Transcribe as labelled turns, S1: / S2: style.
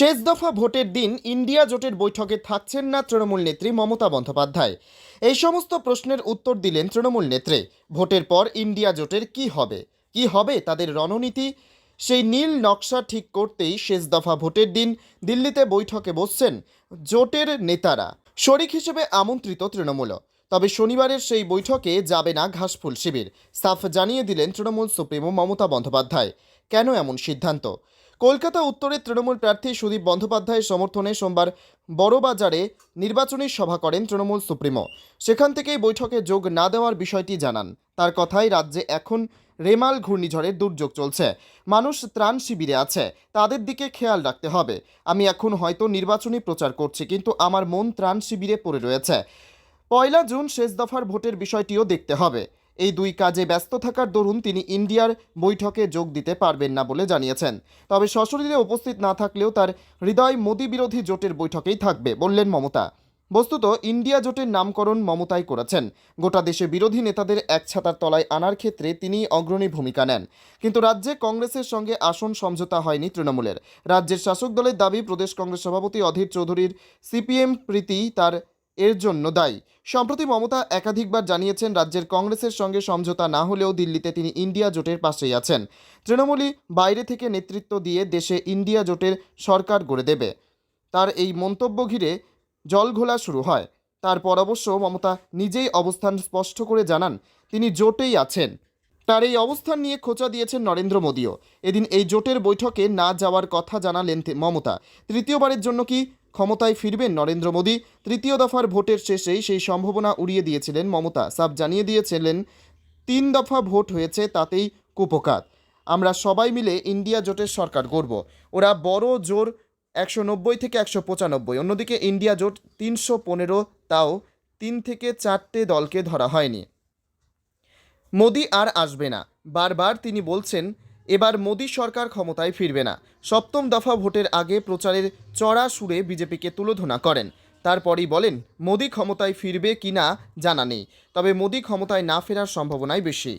S1: শেষ দফা ভোটের দিন ইন্ডিয়া জোটের বৈঠকে থাকছেন না তৃণমূল নেত্রী মমতা বন্দ্যোপাধ্যায়। এই সমস্ত প্রশ্নের উত্তর দিলেন তৃণমূল নেত্রী। ভোটের পর ইন্ডিয়া জোটের কি হবে? কি হবে তাদের রণনীতি? সেই নীল নকশা ঠিক করতেই শেষ দফা ভোটের দিন দিল্লিতে বৈঠকে বসছেন জোটের নেতারা। শরিক হিসেবে আমন্ত্রিত তৃণমূল। তবে শনিবারের সেই বৈঠকে যাবে না ঘাসফুল শিবির। সাফ জানিয়ে দিলেন তৃণমূল সুপ্রিমো মমতা বন্দ্যোপাধ্যায়। কেন এমন সিদ্ধান্ত? কলকাতা উত্তরের তৃণমূল প্রার্থী সুদীপ বন্দ্যোপাধ্যায়ের সমর্থনে সোমবার বড়বাজারে নির্বাচনী সভা করেন তৃণমূল সুপ্রিমো। সেখান থেকেই বৈঠকে যোগ না দেওয়ার বিষয়টি জানান। তার কথায় রাজ্যে এখন রেমাল ঘূর্ণিঝড়ের দুর্যোগ চলছে। মানুষ ত্রাণ শিবিরে আছে। তাদের দিকে খেয়াল রাখতে হবে। আমি এখন হয়তো নির্বাচনী প্রচার করছি, কিন্তু আমার মন ত্রাণ শিবিরে পড়ে রয়েছে। পয়লা জুন শেষ দফার ভোটের বিষয়টিও দেখতে হবে। এই দুই কাজে ব্যস্ত থাকার দরুন তিনি ইন্ডিয়ার বৈঠকে যোগ দিতে পারবেন না বলে জানিয়েছেন। তবে সশরীরে উপস্থিত না থাকলেও তার হৃদয় মোদী বিরোধী জোটের বৈঠকেই থাকবে বললেন মমতা। বস্তুত ইন্ডিয়া জোটের নামকরণ মমতাই করেছেন। গোটা দেশে বিরোধী নেতাদের এক ছাতার তলায় আনার ক্ষেত্রে তিনি অগ্রণী ভূমিকা নেন। কিন্তু রাজ্যে কংগ্রেসের সঙ্গে আসন সমঝোতা হয়নি তৃণমূলের। রাজ্যের শাসক দলের দাবি, প্রদেশ কংগ্রেস সভাপতি অধীর চৌধুরীর সিপিএম প্রীতি তার এর জন্য দায়ী। সম্প্রতি মমতা একাধিকবার জানিয়েছেন, রাজ্যের কংগ্রেসের সঙ্গে সমঝোতা না হলেও দিল্লিতে তিনি ইন্ডিয়া জোটের পাশেই আছেন। তৃণমূলই বাইরে থেকে নেতৃত্ব দিয়ে দেশে ইন্ডিয়া জোটের সরকার গড়ে দেবে। তার এই মন্তব্য ঘিরে জলঘোলা শুরু হয়। তারপর অবশ্য মমতা নিজেই অবস্থান স্পষ্ট করে জানান, তিনি জোটেই আছেন। তার এই অবস্থান নিয়ে খোঁচা দিয়েছেন নরেন্দ্র মোদীও। এদিন এই জোটের বৈঠকে না যাওয়ার কথা জানালেন মমতা। তৃতীয়বারের জন্য কি ক্ষমতায় ফিরবেন নরেন্দ্র মোদী। তৃতীয় দফার ভোটের শেষেই সেই সম্ভাবনা উড়িয়ে দিয়েছিলেন মমতা। সাব জানিয়ে দিয়েছিলেন, তিন দফা ভোট হয়েছে তাতেই কুপকাত। আমরা সবাই মিলে ইন্ডিয়া জোটের সরকার গড়ব। ওরা বড় জোর একশো নব্বই থেকে একশো পঁচানব্বই, অন্যদিকে ইন্ডিয়া জোট তিনশো পনেরো, তাও তিন থেকে চারটে দলকে ধরা হয়নি। মোদি আর আসবে না। বারবার তিনি বলছেন এবার মোদী সরকার ক্ষমতায় ফিরবে না। সপ্তম দফা ভোটের আগে প্রচারের চড়া সুরে বিজেপিকে তুলোধনা করেন। তারপরই বলেন, মোদী ক্ষমতায় ফিরবে কি না জানা নেই। তবে মোদী ক্ষমতায় না ফেরার সম্ভাবনাই বেশি।